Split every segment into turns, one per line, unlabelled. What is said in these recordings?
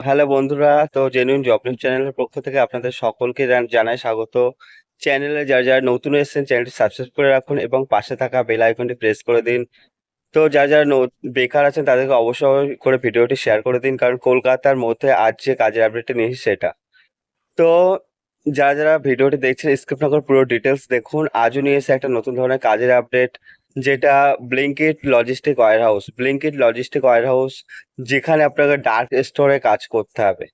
Hello বন্ধুরা, তো genuine job news চ্যানেলের পক্ষ থেকে আপনাদের সকলকে জান- জানাই স্বাগত। চ্যানেলে যারা যারা নতুন এসেছেন চ্যানেলটি সাবস্ক্রাইব করে রাখুন এবং পাশে থাকা বেল আইকনটি প্রেস করে দিন। তো যারা যারা বেকার আছেন, তাদেরকে অবশ্যই করে ভিডিওটি শেয়ার করে দিন, কারণ কলকাতার মধ্যে আজ যে কাজের আপডেটটি নিয়েছি সেটা। তো যারা যারা ভিডিওটি দেখছেন স্ক্রিপ্ট না করে পুরো ডিটেলস দেখুন। আজও নিয়ে এসে একটা নতুন ধরনের কাজের আপডেট যেটা Blinkit logistic warehouse Blinkit logistic warehouse যেখানে আপনাকে ডার্ক স্টোরে কাজ করতে হবে।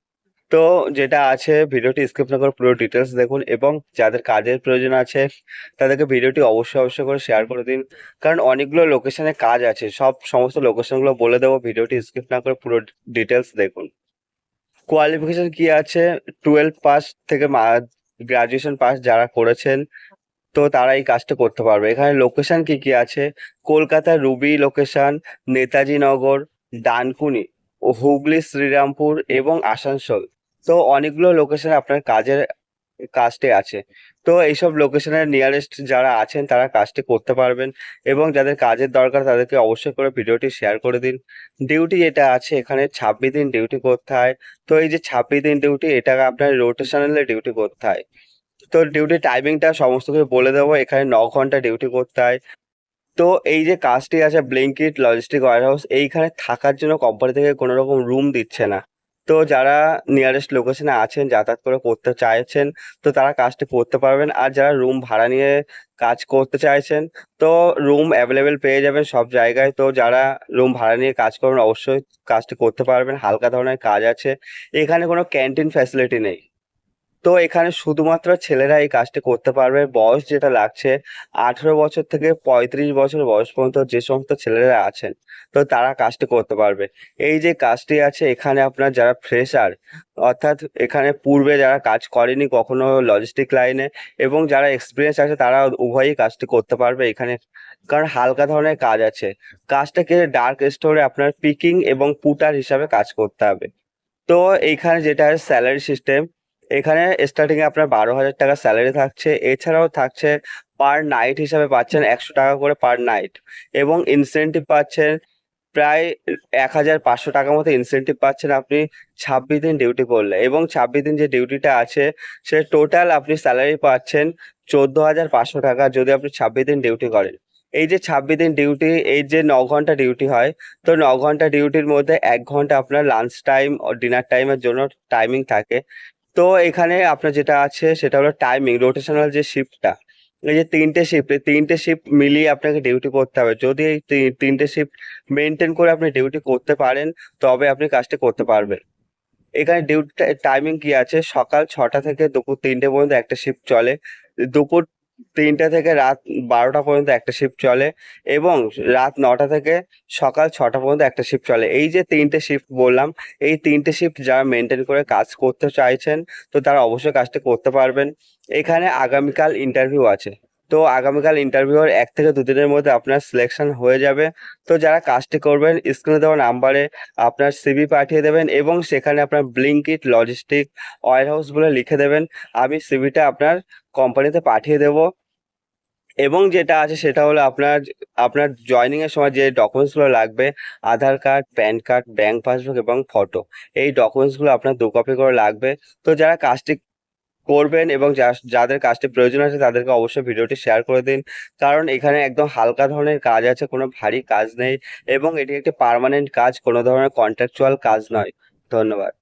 তো যেটা আছে, ভিডিওটি স্কিপ না করে পুরো ডিটেলস দেখুন এবং যাদের কাজের প্রয়োজন আছে, তাদেরকে ভিডিওটি অবশ্যই অবশ্যই করে শেয়ার করে দিন। কারণ অনেকগুলো লোকেশনে কাজ আছে, সব সমস্ত লোকেশনগুলো বলে দেবো, ভিডিওটি স্কিপ না করে পুরো ডিটেলস দেখুন। কোয়ালিফিকেশন কি আছে? টুয়েলভ পাস থেকে গ্রাজুয়েশন পাস যারা করেছেন তো তারা এই কাজটা করতে পারবে। এখানে লোকেশন কি কি আছে? কলকাতার রুবি লোকেশন নেতাজি নগর ডানকুনি ও হুগলি, শ্রীরামপুর এবং আসানসোল। তো অনেকগুলো লোকেশনে আপনার কাজের কাজটি আছে। তো এইসব লোকেশনের নিয়ারেস্ট যারা আছেন, তারা কাজটি করতে পারবেন এবং যাদের কাজের দরকার, তাদেরকে অবশ্যই করে ভিডিওটি শেয়ার করে দিন। ডিউটি যেটা আছে এখানে, ছাব্বিশ দিন ডিউটি করতে হয়। তো এই যে ছাব্বিশ দিন ডিউটি এটা আপনার রোটেশনালে ডিউটি করতে হয়। তো ডিউটি টাইমিংটা সমস্ত কিছু বলে দেবো। এখানে ন ঘণ্টা ডিউটি করতে হয়। তো এই যে কাজটি আছে ব্লিঙ্কিট লজিস্টিক ওয়ারহাউস এইখানে থাকার জন্য কোম্পানি থেকে কোনো রকম রুম দিচ্ছে না। তো যারা নিয়ারেস্ট লোকেশনে আছেন, যাতায়াত করে করতে চাইছেন, তো তারা কাজটি করতে পারবেন। আর যারা রুম ভাড়া নিয়ে কাজ করতে চাইছেন, তো রুম অ্যাভেলেবেল পেয়ে যাবেন সব জায়গায়। তো যারা রুম ভাড়া নিয়ে কাজ করবেন, অবশ্যই কাজটি করতে পারবেন। হালকা ধরনের কাজ আছে। এখানে কোনো ক্যান্টিন ফ্যাসিলিটি নেই। তো এখানে শুধুমাত্র ছেলেরা এই কাজটি করতে পারবে। বয়স যেটা লাগছে, আঠেরো বছর থেকে পঁয়ত্রিশ বছর বয়স পর্যন্ত যে সমস্ত ছেলেরা আছেন, তো তারা কাজটি করতে পারবে। এই যে কাজটি আছে, এখানে আপনার যারা ফ্রেশার অর্থাৎ এখানে পূর্বে যারা কাজ করেনি কখনো লজিস্টিক লাইনে এবং যারা এক্সপিরিয়েন্স আছে, তারা উভয়ই কাজটি করতে পারবে এখানে। কারণ হালকা ধরনের কাজ আছে। কাজটাকে ডার্ক স্টোরে আপনার পিকিং এবং পুটার হিসাবে কাজ করতে হবে। তো এইখানে যেটা স্যালারি সিস্টেম এখানে স্টার্টিং এ আপনার বারো হাজার টাকা স্যালারি থাকছে। এছাড়াও থাকছে পার নাইট হিসাবে পাচ্ছেন একশো টাকা করে পার নাইট এবং ইনসেন্টিভ পাচ্ছেন প্রায় এক হাজার পাঁচশো টাকার মতো ইনসেন্টিভ পাচ্ছেন আপনি ছাব্বিশ দিন ডিউটি করলে এবং ছাব্বিশ দিন যে ডিউটিটা আছে, সে টোটাল আপনি স্যালারি পাচ্ছেন চোদ্দ হাজার পাঁচশো টাকা যদি আপনি ছাব্বিশ দিন ডিউটি করেন। এই যে ছাব্বিশ দিন ডিউটি এই যে ন ঘণ্টা ডিউটি হয়, তো ন ঘণ্টা ডিউটির মধ্যে এক ঘণ্টা আপনার লাঞ্চ টাইম ও ডিনার টাইমের জন্য টাইমিং থাকে। তো এখানে আপনার যেটা আছে সেটা হলো টাইমিং রোটেশনাল যে শিফটটা এই যে তিনটে শিফট এই তিনটে শিফট মিলিয়ে আপনাকে ডিউটি করতে হবে। যদি এই তিনটে শিফট মেনটেন করে আপনি ডিউটি করতে পারেন, তবে আপনি কাজটি করতে পারবেন। এখানে ডিউটি টাইমিং কি আছে? সকাল ছটা থেকে দুপুর তিনটে পর্যন্ত একটা শিফট চলে। দুপুর তিনটে থেকে রাত বারোটা পর্যন্ত একটা শিফট চলে এবং রাত নটা থেকে সকাল ছটা পর্যন্ত একটা শিফট চলে। এই যে তিনটে শিফট বললাম, এই তিনটে শিফট যারা মেনটেন করে কাজ করতে চাইছেন, তো তারা অবশ্যই কাজটা করতে পারবেন। এখানে আগামীকাল ইন্টারভিউ আছে। তো আগামীকাল ইন্টারভিউর এক থেকে দুদিনের মধ্যে আপনার সিলেকশন হয়ে যাবে। তো যারা কাজটি করবেন স্ক্রিনে দেওয়া নাম্বারে আপনার সিভি পাঠিয়ে দেবেন এবং সেখানে আপনার ব্লিঙ্কিট লজিস্টিক ওয়ার হাউস বলে লিখে দেবেন। আমি সিভিটা আপনার কোম্পানিতে পাঠিয়ে দেব। এবং যেটা আছে সেটা হলো আপনার আপনার জয়নিং এর সময় যে ডকুমেন্টসগুলো লাগবে, Aadhaar card, PAN card bank passbook এবং ফটো এই ডকুমেন্টসগুলো আপনার দু কপি করে লাগবে। তো যারা কাজটি করবেন এবং যাদের কাজটি প্রয়োজন আছে তাদেরকে অবশ্যই ভিডিওটি শেয়ার করে দিন। কারণ এখানে একদম হালকা ধরনের কাজ আছে, কোনো ভারী কাজ নেই এবং এটি একটি পারমানেন্ট কাজ, কোনো ধরনের কন্ট্রাকচুয়াল কাজ নয়। ধন্যবাদ।